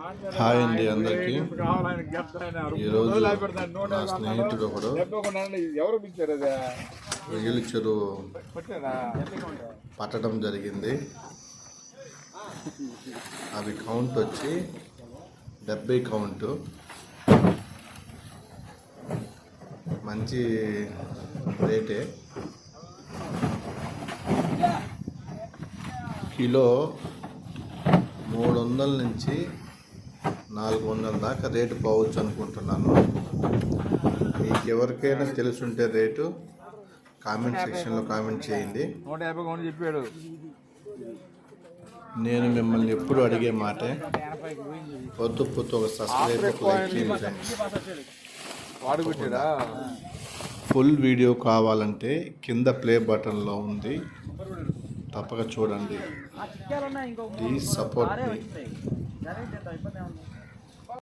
Hi అండి అందరికి. ఈరోజు నా స్నేహితుడు ఒకడు ఎవరు చెరువు పట్టడం జరిగింది. అవి కౌంట్ వచ్చి డెబ్బై కౌంటు. మంచి రేటే. కిలో మూడు వందల నుంచి నాలుగు వందల దాకా రేటు పోవచ్చు అనుకుంటున్నాను. మీకు ఎవరికైనా తెలుసుంటే రేటు కామెంట్ సెక్షన్లో కామెంట్ చేయండి. చెప్పాడు. నేను మిమ్మల్ని ఎప్పుడు అడిగే మాటే పొద్దు పొద్దు ఒక సబ్స్క్రైబ్ ఒక లైక్ చేయండి. ఫుల్ వీడియో కావాలంటే కింద ప్లే బటన్లో ఉంది. తప్పక చూడండి. Please support me 家里 ребята.